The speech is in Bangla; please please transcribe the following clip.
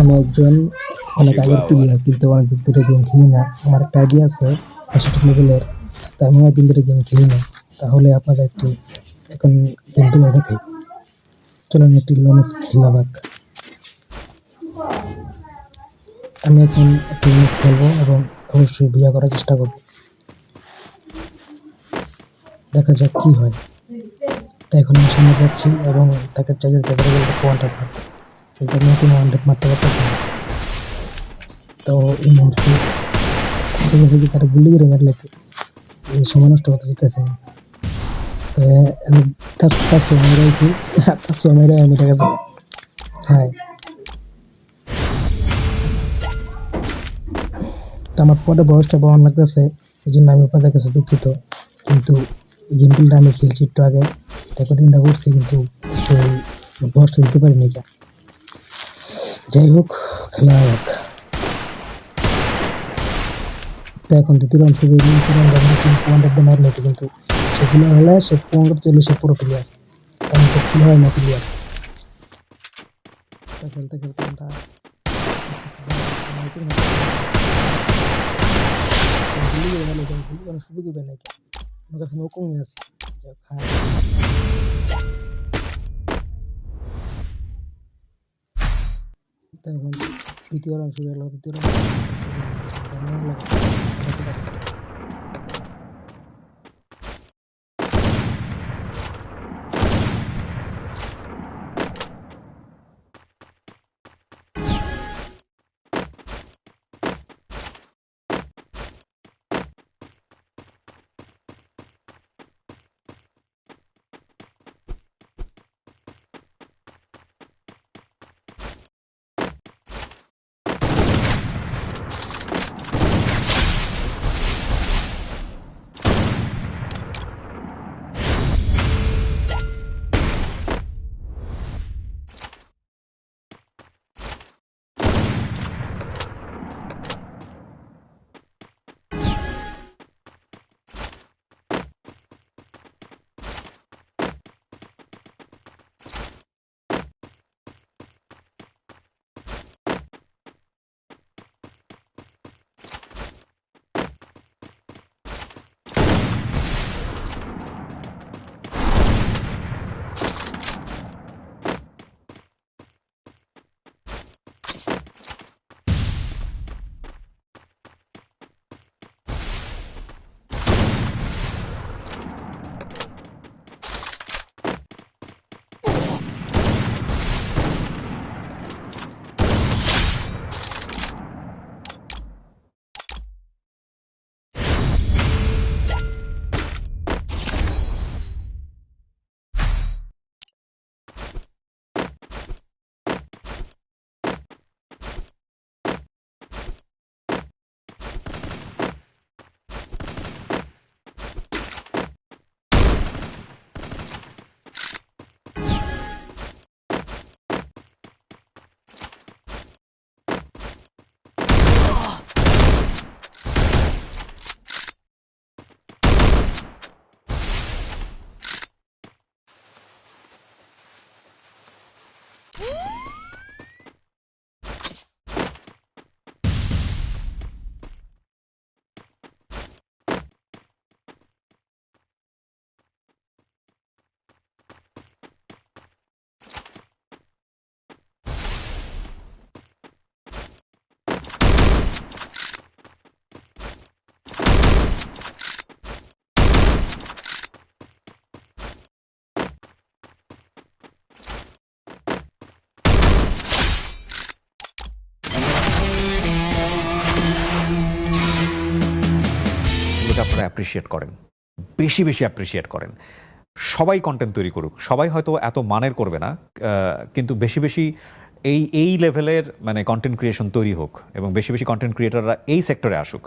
আমি একজন অনেক আগের প্লেয়ার কিন্তু অনেক দিন ধরে গেম খেলি না। আমার একটা আইডিয়া আছে পঁয়ষট্টি লেভেলের তো আমি অনেক দিন ধরে গেম খেলি না। তাহলে আপনাদের একটি এখন গেম প্লে দেখাই। চলুন একটি লোন খেলা যাক আমি এখন একটি লোন খেলব এবং অবশ্যই বিয়ে করার চেষ্টা করব। দেখা যাক কি হয়। তাই এখন আমি সামনে যাচ্ছি এবং তাকে চাইতে মারতে কিন্তু আমি কোনো ওয়ানটা মারতে পারতেছি না। তো এই মুহূর্তে থেকে থেকে তারা গুলি করে মারলে, এই সময় নষ্ট হতে যেতেছে। না তো তার তার সময় রয়েছি। তার সময় রয়ে আমি দেখা হ্যাঁ। তো আমার পরে বয়সটা বহন লাগতেছে এই জন্য আমি আপনাদের কাছে দুঃখিত। কিন্তু এই গেম প্লেটা আমি খেলছি একটু আগে রেকর্ডিংটা করছি, কিন্তু বয়সটা দিতে পারিনি কেন যাই হোক খেলা হোক তো এখন দ্বিতীয় রাউন্ড শুরু হয়ে দ্বিতীয় রাউন্ড আমি তিন পয়েন্ট দিয়ে মারলে তো কিন্তু সেগুলো হলে সে পয়েন্ট চলে সে পুরো প্লেয়ার তেমন তো চুল হয় না প্লেয়ার তো খেলতে খেলতে আমরা আস্তে আস্তে আমার উপর মারতে থাকি। গুলি করে মারলে কেন? গুলি করার সুযোগই পাই না কেন? আমার কাছে নৌকো নিয়ে আছে যাক, হ্যাঁ। তো এখন দ্বিতীয় রাউন্ড শুরু হলো দ্বিতীয় রাউন্ড Woo! আপনারা অ্যাপ্রিসিয়েট করেন। বেশি বেশি অ্যাপ্রিসিয়েট করেন। সবাই কন্টেন্ট তৈরি করুক। সবাই হয়তো এত মানের করবে না কিন্তু বেশি বেশি এই এই লেভেলের মানে কন্টেন্ট ক্রিয়েশন তৈরি হোক এবং বেশি বেশি কন্টেন্ট ক্রিয়েটাররা এই সেক্টরে আসুক।